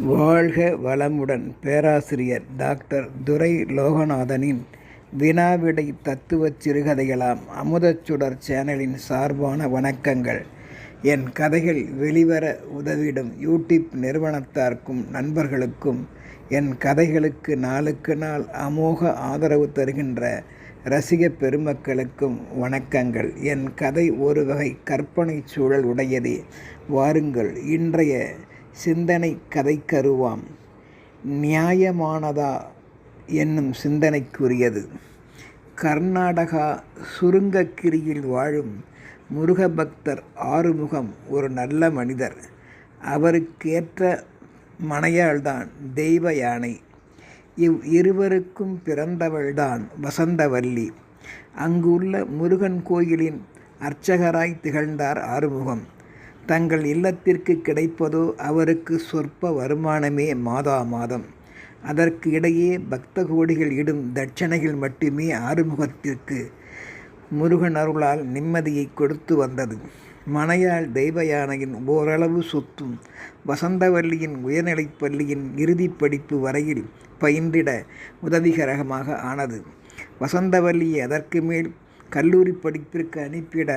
வாழ்க வளமுடன் பேராசிரியர் டாக்டர் துரை லோகநாதனின் வினாவிடை தத்துவச் சிறுகதைகளாம் அமுதச்சுடர் சேனலின் சார்பான வணக்கங்கள். என் கதைகள் வெளிவர உதவிடும் யூடியூப் நிறுவனத்தார்க்கும் நண்பர்களுக்கும் என் கதைகளுக்கு நாளுக்கு நாள் அமோக ஆதரவு தருகின்ற ரசிக பெருமக்களுக்கும் வணக்கங்கள். என் கதை ஒரு வகை கற்பனை சூழல் உடையதே. வாருங்கள் இன்றைய சிந்தனை கதைக்கருவாம். நியாயமானதா என்னும் சிந்தனைக்குரியது. கர்நாடகா சுருங்கக்கிரியில் வாழும் முருகபக்தர் ஆறுமுகம் ஒரு நல்ல மனிதர். அவருக்கேற்ற மனையாள்தான் தெய்வ யானை. இவ் இருவருக்கும் பிறந்தவள்தான் வசந்தவல்லி. அங்குள்ள முருகன் கோயிலின் அர்ச்சகராய் திகழ்ந்தார் ஆறுமுகம். தங்கள் இல்லத்திற்கு கிடைப்பதோ அவருக்கு சொற்ப வருமானமே மாதா மாதம். அதற்கு இடையே பக்த கோடிகள் இடும் தட்சணைகள் மட்டுமே ஆறுமுகத்திற்கு. முருகன் அருளால் நிம்மதியை கொடுத்து வந்தது. மனையாள் தெய்வ யானையின் ஓரளவு சொத்தும் வசந்தவல்லியின் உயர்நிலைப் பள்ளியின் இறுதி படிப்பு வரையில் பயின்றிட உதவிகரமாக ஆனது. வசந்தவல்லியை அதற்கு மேல் கல்லூரி படிப்பிற்கு அனுப்பிட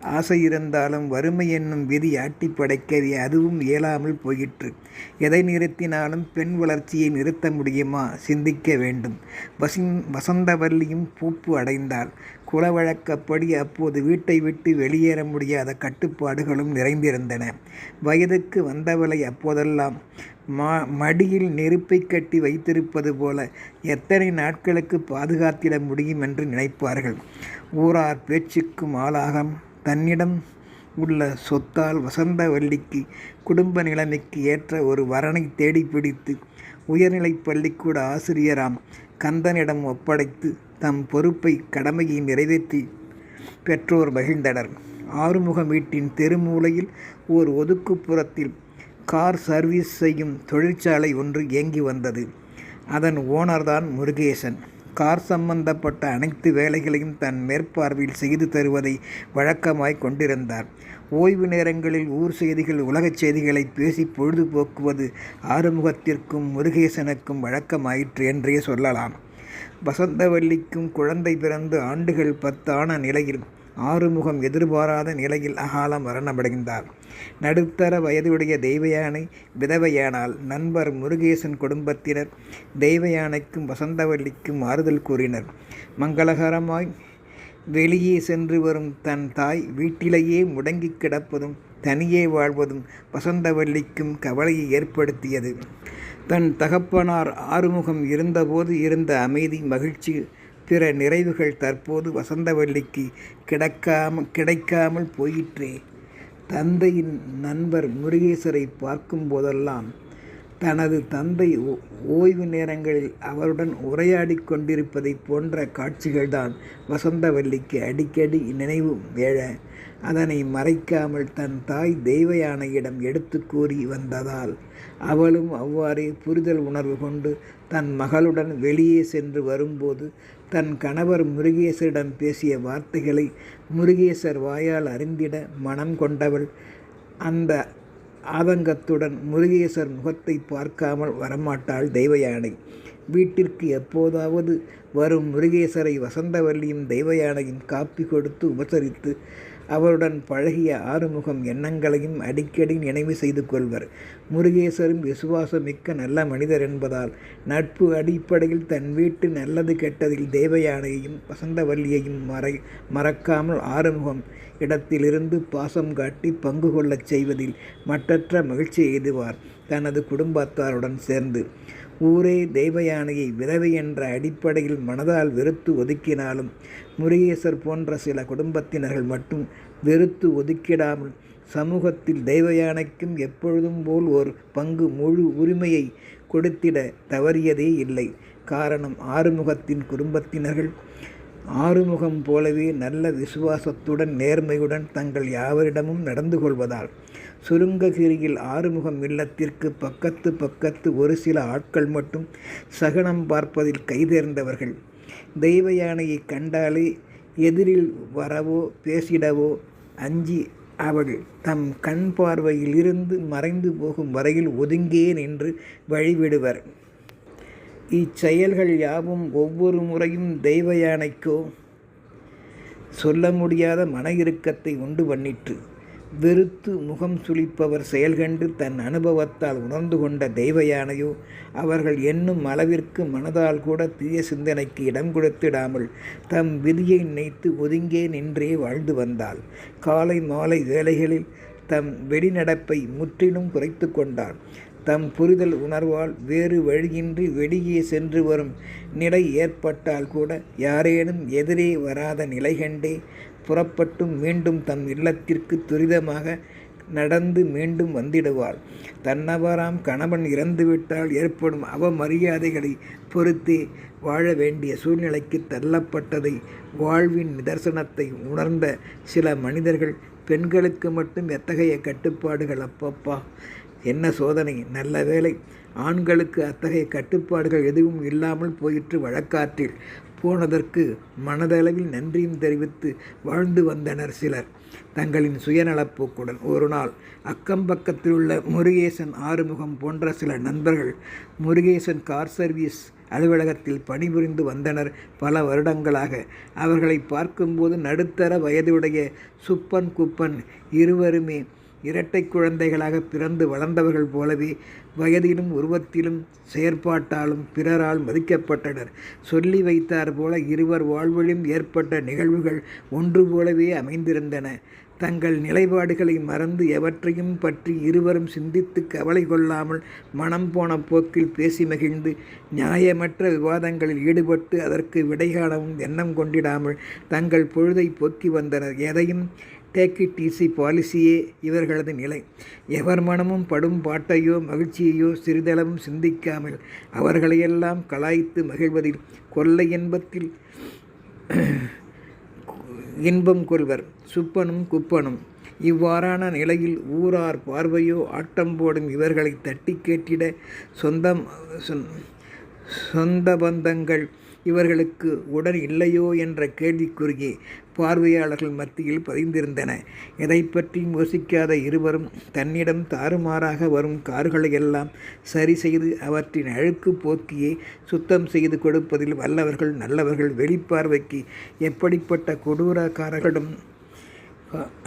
ஆசை இருந்தாலும் வறுமை என்னும் விதி ஆட்டி படைக்கவே அதுவும் இயலாமல் போயிற்று. எதை நிறுத்தினாலும் பெண் வளர்ச்சியை நிறுத்த முடியுமா? சிந்திக்க வேண்டும். வசின் வசந்தவல்லியும் பூப்பு அடைந்தாள். குலவழக்கப்படி அப்போது வீட்டை விட்டு வெளியேற முடியாத கட்டுப்பாடுகளும் நிறைந்திருந்தன. வயதுக்கு வந்தவளை அப்போதெல்லாம் மா மடியில் நெருப்பை கட்டி வைத்திருப்பது போல எத்தனை நாட்களுக்கு பாதுகாத்திட முடியும் என்று நினைப்பார்கள். ஊரார் பேச்சுக்கும் ஆளாகம். தன்னிடம் உள்ள சொத்தால் வசந்தவல்லிக்கு குடும்ப நிலைமைக்கு ஏற்ற ஒரு வரனை தேடி பிடித்து உயர்நிலைப் பள்ளிக்கூட ஆசிரியராம் கந்தனிடம் ஒப்படைத்து தம் பொறுப்பை கடமையை நிறைவேற்றி பெற்றோர் மகிழ்ந்தனர். ஆறுமுகம் வீட்டின் தெருமூலையில் ஓர் ஒதுக்குப்புறத்தில் கார் சர்வீஸ் செய்யும் தொழிற்சாலை ஒன்று இயங்கி வந்தது. அதன் ஓனர்தான் முருகேசன். கார் சம்பந்தப்பட்ட அனைத்து வேலைகளையும் தன் மேற்பார்வையில் செய்து தருவதை வழக்கமாய் கொண்டிருந்தார். ஓய்வு நேரங்களில் ஊர் செய்திகள் உலகச் செய்திகளை பேசி பொழுதுபோக்குவது ஆறுமுகத்திற்கும் முருகேசனுக்கும் வழக்கமாயிற்று என்றே சொல்லலாம். வசந்தவல்லிக்கும் குழந்தை பிறந்து ஆண்டுகள் பத்தான நிலையில் ஆறுமுகம் எதிர்பாராத நிலையில் அகால மரணமடைந்தார். நடுத்தர வயதுடைய தெய்வயானை விதவையானால் நண்பர் முருகேசன் குடும்பத்தினர் தெய்வயானைக்கும் வசந்தவல்லிக்கும் ஆறுதல் கூறினர். மங்களகரமாய் வெளியே சென்று வரும் தன் தாய் வீட்டிலேயே முடங்கி கிடப்பதும் தனியே வாழ்வதும் வசந்தவல்லிக்கும் கவலையை ஏற்படுத்தியது. தன் தகப்பனார் ஆறுமுகம் இருந்தபோது இருந்த அமைதி மகிழ்ச்சி பிற நிறைவுகள் தற்போது வசந்தவல்லிக்கு கிடக்காமல் கிடைக்காமல் போயிற்றே. தந்தையின் நண்பர் முருகேசரை பார்க்கும் போதெல்லாம் தனது தந்தை ஓய்வு நேரங்களில் அவருடன் உரையாடி கொண்டிருப்பதை போன்ற காட்சிகள்தான் வசந்தவல்லிக்கு அடிக்கடி நினைவு வேழ அதனை மறைக்காமல் தன் தாய் தெய்வ எடுத்து கூறி வந்ததால் அவளும் அவ்வாறே புரிதல் உணர்வு கொண்டு தன் மகளுடன் வெளியே சென்று வரும்போது தன் கணவர் முருகேசரிடம் பேசிய வார்த்தைகளை முருகேசர் வாயால் அறிந்திட மனம் கொண்டவள். அந்த ஆதங்கத்துடன் முருகேசர் முகத்தை பார்க்காமல் வரமாட்டாள் தெய்வயானை வீட்டிற்கு எப்போதாவது வரும் முருகேசரை வசந்தவல்லியும் தெய்வயானையும் காப்பி கொடுத்து உபசரித்து அவருடன் பழகிய ஆறுமுகம் எண்ணங்களையும் அடிக்கடி நினைவு செய்து கொள்வர். முருகேசரும் விசுவாசமிக்க நல்ல மனிதர் என்பதால் நட்பு அடிப்படையில் தன் வீட்டு நல்லது கெட்டதில் தேவயானையையும் வசந்தவல்லியையும் மறை மறக்காமல் ஆறுமுகம் இடத்திலிருந்து பாசம் காட்டி பங்கு கொள்ளச் செய்வதில் மற்றற்ற மகிழ்ச்சி எய்துவார் தனது குடும்பத்தாருடன் சேர்ந்து ஊரே தெய்வயானையை விதவை என்ற அடிப்படையில் மனதால் வெறுத்து ஒதுக்கினாலும் முருகேசர் போன்ற சில குடும்பத்தினர்கள் மட்டும் வெறுத்து ஒதுக்கிடாமல் சமூகத்தில் தெய்வயானைக்கும் எப்பொழுதும் போல் ஒரு பங்கு முழு உரிமையை கொடுத்திட தவறியதே இல்லை. காரணம் ஆறுமுகத்தின் குடும்பத்தினர்கள் ஆறுமுகம் போலவே நல்ல விசுவாசத்துடன் நேர்மையுடன் தங்கள் யாவரிடமும் நடந்து கொள்வதால் சுருங்ககிரியில் ஆறுமுகம் இல்லத்திற்கு பக்கத்து பக்கத்து ஒரு சில ஆட்கள் மட்டும் சகனம் பார்ப்பதில் கைதேர்ந்தவர்கள். தெய்வ யானையை கண்டாலே எதிரில் வரவோ பேசிடவோ அஞ்சி அவள் தம் கண் பார்வையில் இருந்து மறைந்து போகும் வரையில் ஒதுங்கியே நின்று வழிவிடுவர். இச்செயல்கள் யாவும் ஒவ்வொரு முறையும் தெய்வ யானைக்கோ சொல்ல முடியாத மன இறுக்கத்தை உண்டு பண்ணிற்று. வெறுத்து முகம் சுளிப்பவர் செயல்கண்டு தன் அனுபவத்தால் உணர்ந்து கொண்ட தெய்வ யானையோ அவர்கள் என்னும் அளவிற்கு மனதால் கூட தீய சிந்தனைக்கு இடம் கொடுத்திடாமல் தம் விதியை நினைத்து ஒதுங்கே நின்றே வாழ்ந்து வந்தாள். காலை மாலை வேளைகளில் தம் வெடிநடப்பை முற்றிலும் குறைத்து கொண்டாள். தம் புரிதல் உணர்வால் வேறு வழியின்றி வெளியே சென்று வரும் நிலை ஏற்பட்டால் கூட யாரேனும் எதிரே வராத நிலை கண்டே புறப்பட்டும் மீண்டும் தம் இல்லத்திற்கு துரிதமாக நடந்து மீண்டும் வந்திடுவாள். தன்னவராம் கணவன் இறந்துவிட்டால் ஏற்படும் அவமரியாதைகளை பொறுத்தே வாழ வேண்டிய சூழ்நிலைக்கு தள்ளப்பட்டதை வாழ்வின் நிதர்சனத்தை உணர்ந்த சில மனிதர்கள் பெண்களுக்கு மட்டும் எத்தகைய கட்டுப்பாடுகள் அப்பப்பா என்ன சோதனை? நல்ல வேளை ஆண்களுக்கு அத்தகைய கட்டுப்பாடுகள் எதுவும் இல்லாமல் போயிற்று வழக்காற்றில். போனதற்கு மனதளவில் நன்றியும் தெரிவித்து வாழ்ந்து வந்தனர் சிலர். தங்களின் சுயநலப்போக்குடன் ஒரு நாள் அக்கம் பக்கத்தில் உள்ள முருகேசன் ஆறுமுகம் போன்ற சில நண்பர்கள் முருகேசன் கார் சர்வீஸ் அலுவலகத்தில் பணிபுரிந்து வந்தனர் பல வருடங்களாக. அவர்களை பார்க்கும்போது நடுத்தர வயதுடைய சுப்பன் குப்பன் இருவருமே இரட்டை குழந்தைகளாக பிறந்து வளர்ந்தவர்கள் போலவே வயதிலும் உருவத்திலும் செயற்பாட்டாலும் பிறரால் மதிக்கப்பட்டனர். சொல்லி வைத்தார் போல இருவர் வாழ்விலும் ஏற்பட்ட நிகழ்வுகள் ஒன்று போலவே அமைந்திருந்தன. தங்கள் நிலைப்பாடுகளை மறந்து எவற்றையும் பற்றி இருவரும் சிந்தித்து கவலை கொள்ளாமல் மனம் போன போக்கில் பேசி மகிழ்ந்து நியாயமற்ற விவாதங்களில் ஈடுபட்டு அதற்கு விடை காணவும் எண்ணம் கொண்டிடாமல் தங்கள் பொழுதை போக்கி வந்தனர். எதையும் டேக் இட் ஈஸி பாலிசியே இவர்களது நிலை. எவர் மனமும் படும் பாட்டையோ மகிழ்ச்சியையோ சிறிதளவும் சிந்திக்காமல் அவர்களையெல்லாம் கலாய்த்து மகிழ்வதில் கொள்ளை இன்பத்தில் இன்பம் கொள்வர். சுப்பனும் குப்பனும். இவ்வாறான நிலையில் ஊரார் பார்வையோ ஆட்டம் போடும் இவர்களை தட்டி கேட்டிட சொந்தம் சொந்த பந்தங்கள் இவர்களுக்கு உடன் இல்லையோ என்ற கேள்விக்குறியே பார்வையாளர்கள் மத்தியில் பதிந்திருந்தன. எதை பற்றி யோசிக்காத இருவரும் தன்னிடம் தாறுமாறாக வரும் கார்களையெல்லாம் சரி செய்து அவற்றின் அழுக்கு போக்கியை சுத்தம் செய்து கொடுப்பதில் வல்லவர்கள் நல்லவர்கள் வெளிப்பார்வைக்கு எப்படிப்பட்ட கொடூரக்காரர்களிடம்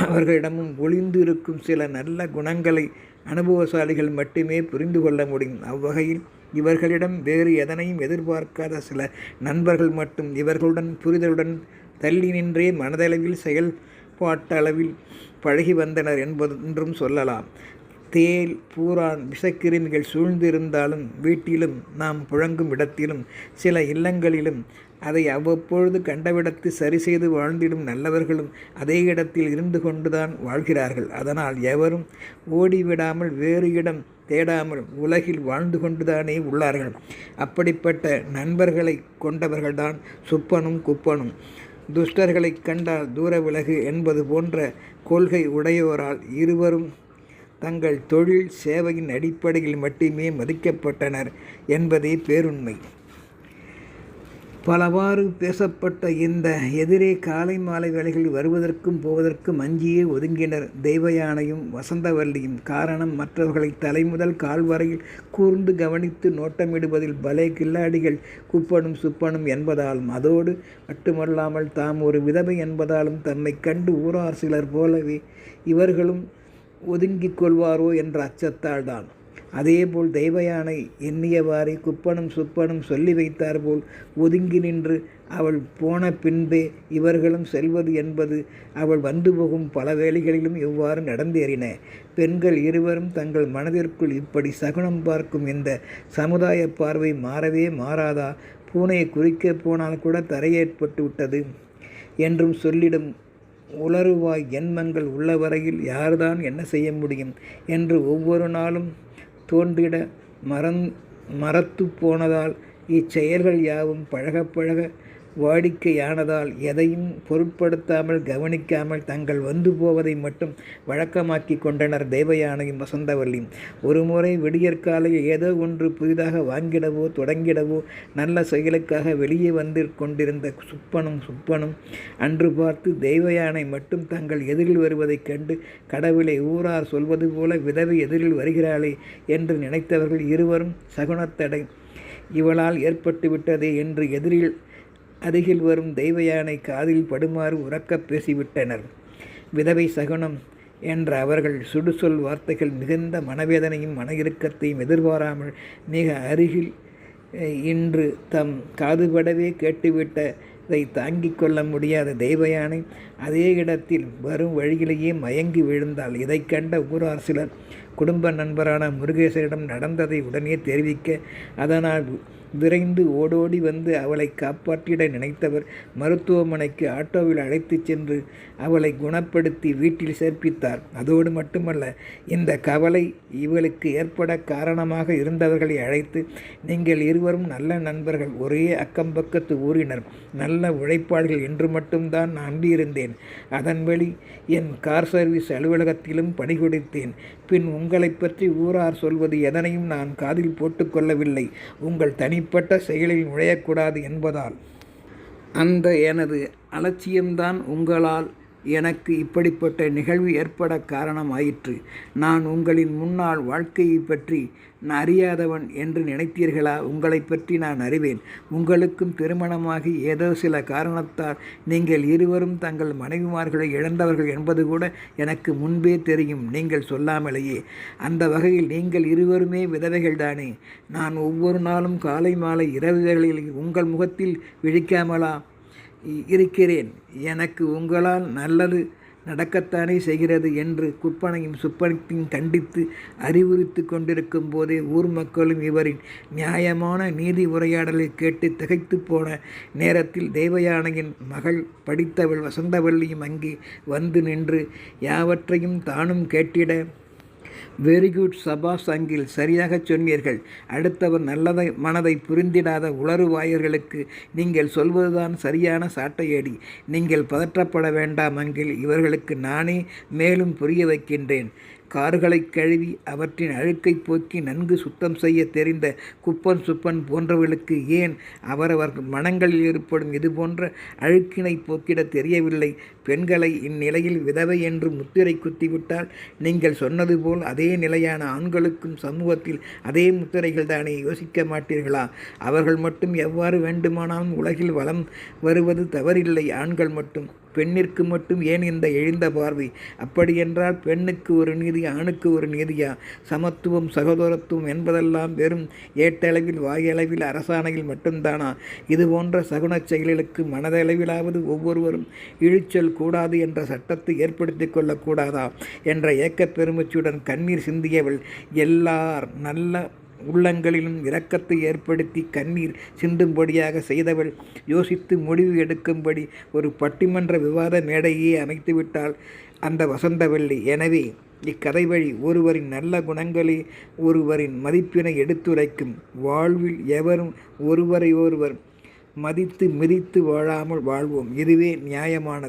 அவர்களிடமும் ஒளிந்திருக்கும் சில நல்ல குணங்களை அனுபவசாலிகள் மட்டுமே புரிந்து கொள்ள முடியும். அவ்வகையில் இவர்களிடம் வேறு எதனையும் எதிர்பார்க்காத சில நண்பர்கள் மட்டும் இவர்களுடன் புரிதலுடன் தள்ளி நின்றே மனதளவில் செயல்பாட்டளவில் பழகி வந்தனர் என்பதென்றும் சொல்லலாம். தேல் பூரான் விஷக்கிருமிகள் சூழ்ந்திருந்தாலும் வீட்டிலும் நாம் புழங்கும் இடத்திலும் சில இல்லங்களிலும் அதை அவ்வப்பொழுது கண்டவிடத்து சரி செய்து வாழ்ந்திடும் நல்லவர்களும் அதே இடத்தில் இருந்து கொண்டுதான் வாழ்கிறார்கள். அதனால் எவரும் ஓடிவிடாமல் வேறு இடம் தேடாமல் உலகில் வாழ்ந்து கொண்டுதானே உள்ளார்கள். அப்படிப்பட்ட நண்பர்களை கொண்டவர்கள்தான் சுப்பனும் குப்பனும். துஷ்டர்களை கண்டால் தூர விலகு என்பது போன்ற கொள்கை உடையோரால் இருவரும் தங்கள் தொழில் சேவையின் அடிப்படையில் மட்டுமே மதிக்கப்பட்டனர் என்பதே பேருண்மை. பலவாறு பேசப்பட்ட இந்த எதிரே காலை மாலை வேலைகளில் வருவதற்கும் போவதற்கும் அஞ்சியே ஒதுங்கினர். தெய்வயானையும் வசந்தவல்லியும். காரணம் மற்றவர்களை தலைமுதல் கால் வரையில் கூர்ந்து கவனித்து நோட்டமிடுவதில் பலே கில்லாடிகள் குப்பனும் சுப்பனும் என்பதாலும் அதோடு மட்டுமல்லாமல் தாம் ஒரு விதவை என்பதாலும் தம்மை கண்டு ஊரார் சிலர் போலவே இவர்களும் ஒதுங்கிக் கொள்வாரோ என்ற அச்சத்தால் தான் அதேபோல் தெய்வயானை எண்ணியவாறே குப்பனும் சுப்பனும் சொல்லி வைத்தார் போல் ஒதுங்கி நின்று அவள் போன பின்பே இவர்களும் செல்வது என்பது அவள் வந்து போகும் பல வேலைகளிலும் இவ்வாறு நடந்தேறின? பெண்கள் இருவரும் தங்கள் மனதிற்குள் இப்படி சகுனம் பார்க்கும் இந்த சமுதாய பார்வை மாறவே மாறாதா? பூனையை குறிக்கப் போனால் கூட தரையேற்பட்டு விட்டது. என்றும் சொல்லிடும் உளறுவாய் எண்மங்கள் உள்ளவரையில் யார்தான் என்ன செய்ய முடியும்? என்று ஒவ்வொரு நாளும் தோன்றிட மறந் மறத்து போனதால் இச்செயல்கள் யாவும் பழக பழக வாடிக்கையானதால் எதையும் பொருட்படுத்தாமல் கவனிக்காமல் தங்கள் வந்து போவதை மட்டும் வழக்கமாக்கி கொண்டனர் தேவயானையும் வசந்தவல்லியும் ஒருமுறை விடியற்காலையில் ஏதோ ஒன்று புதிதாக வாங்கிடவோ தொடங்கிடவோ நல்ல செயலுக்காக வெளியே வந்து கொண்டிருந்த சுப்பனும் சுப்பனும் அன்று பார்த்து தேவயானை மட்டும் தங்கள் எதிரில் வருவதைக் கண்டு கடவுளை ஊரார் சொல்வது போல விதவை எதிரில் வருகிறாளே என்று நினைத்தவர்கள் இருவரும் சகுனத்தடை. இவளால் ஏற்பட்டுவிட்டதே என்று எதிரில் அருகில் வரும் தெய்வயானை காதில் படுமாறு உறக்கப் பேசிவிட்டனர். விதவை சகுனம் என்ற அவர்கள் சுடுசொல் வார்த்தைகள் மிகுந்த மனவேதனையும் மன இறுக்கத்தையும் எதிர்பாராமல் மிக அருகில் இன்று தம் காதுபடவே கேட்டுவிட்டதை தாங்கிக் கொள்ள முடியாத தெய்வயானை அதே இடத்தில் வரும் வழியிலேயே மயங்கி விழுந்தாள். இதை கண்ட ஊரார் சிலர் குடும்ப நண்பரான முருகேசரிடம் நடந்ததை உடனே தெரிவிக்க அதனால் விரைந்து ஓடோடி வந்து அவளை காப்பாற்றிட நினைத்தவர் மருத்துவமனைக்கு ஆட்டோவில் அழைத்துச் சென்று அவளை குணப்படுத்தி வீட்டில் சேர்ப்பித்தார். அதோடு மட்டுமல்ல இந்த கவலை இவளுக்கு ஏற்பட காரணமாக இருந்தவர்களை அழைத்து நீங்கள் இருவரும் நல்ல நண்பர்கள் ஒரே அக்கம்பக்கத்து ஊரினர் நல்ல உழைப்பாளிகள் என்று மட்டும்தான் நம்பியிருந்தேன் நம்பியிருந்தேன் அதன் வழி என் கார் சர்வீஸ் அலுவலகத்திலும் பணிகொடுத்தேன் பின் உங்களை பற்றி ஊரார் சொல்வது எதனையும் நான் காதில் போட்டுக்கொள்ளவில்லை உங்கள் தனிப்பட்ட செயலில் நுழையக்கூடாது என்பதால். அந்த எனது அலட்சியம்தான் உங்களால் எனக்கு இப்படிப்பட்ட நிகழ்வு ஏற்பட காரணமாயிற்று. நான் உங்களின் முன்னாள் வாழ்க்கையை பற்றி நான் அறியாதவன் என்று நினைத்தீர்களா? உங்களை பற்றி நான் அறிவேன். உங்களுக்கும் திருமணமாகி ஏதோ சில காரணத்தால் நீங்கள் இருவரும் தங்கள் மனைவிமார்களை இழந்தவர்கள் என்பது கூட எனக்கு முன்பே தெரியும். நீங்கள் சொல்லாமலேயே. அந்த வகையில் நீங்கள் இருவருமே விதவைகள் தானே. நான் ஒவ்வொரு நாளும் காலை மாலை இரவுகளில் உங்கள் முகத்தில் விழிக்காமலா? இருக்கிறேன். எனக்கு உங்களால் நல்லது நடக்கத்தானே செய்கிறது என்று குப்பனையும் சுப்பனையும் கண்டித்து அறிவுறுத்து கொண்டிருக்கும் போதே ஊர் மக்களும் இவரின் நியாயமான நீதி உரையாடலை கேட்டு திகைத்து போன நேரத்தில் தேவயானையின் மகள் படித்தவள் வசந்தவள்ளியும் அங்கே வந்து நின்று யாவற்றையும் தானும் கேட்டிட வெரி குட் சபாஸ் அங்கில் சரியாக சொன்னீர்கள். அடுத்தவர் நல்லதை மனதை புரிந்திடாத உளறுவாயர்களுக்கு நீங்கள் சொல்வதுதான் சரியான சாட்டையடி. நீங்கள் பதற்றப்பட வேண்டாம் அங்கில் இவர்களுக்கு நானே மேலும் புரிய வைக்கின்றேன். கார்களை கழுவி அவற்றின் அழுக்கை போக்கி நன்கு சுத்தம் செய்ய தெரிந்த குப்பன் சுப்பன் போன்றவர்களுக்கு ஏன் அவரவர் மனங்களில் ஏற்படும் இது போன்ற அழுக்கினை போக்கிட தெரியவில்லை? பெண்களை இந்நிலையில் விதவை என்று முத்திரை குத்திவிட்டால் நீங்கள் சொன்னது போல் அதே நிலையான ஆண்களுக்கும் சமூகத்தில் அதே முத்திரைகள் தானே யோசிக்க மாட்டீர்களா? அவர்கள் மட்டும் எவ்வாறு வேண்டுமானாலும் உலகில் வளம் வருவது தவறில்லை. ஆண்கள் மட்டும் பெண்ணிற்கு மட்டும் ஏன் இந்த எழுந்த பார்வை? அப்படியென்றால் பெண்ணுக்கு ஒரு நீதி ஆணுக்கு ஒரு நீதியா? சமத்துவம் சகோதரத்துவம் என்பதெல்லாம் வெறும் ஏட்டளவில் வாயளவில் அரசாணையில் மட்டும்தானா? இது போன்ற சகுனச் செயல்களுக்கு மனதளவிலாவது ஒவ்வொருவரும் இழிச்சல் கூடாது என்ற சட்டத்தை ஏற்படுத்தி கொள்ளக்கூடாதா? என்ற ஏக்கப் பெருமச்சியுடன் கண்ணீர் சிந்தியவள் எல்லார் நல்ல உள்ளங்களிலும் இரக்கத்தை ஏற்படுத்தி கண்ணீர் சிந்தும்படியாக செய்தவள். யோசித்து முடிவு எடுக்கும்படி ஒரு பட்டிமன்ற விவாத மேடையே அமைத்துவிட்டால் அந்த வசந்தவல்லி எனவே இக்கதை வழி ஒருவரின் நல்ல குணங்களே ஒருவரின் மதிப்பினை எடுத்துரைக்கும். வாழ்வில் எவரும் ஒருவரை ஒருவர் மதித்து மிதித்து வாழாமல் வாழ்வோம். இதுவே நியாயமானது.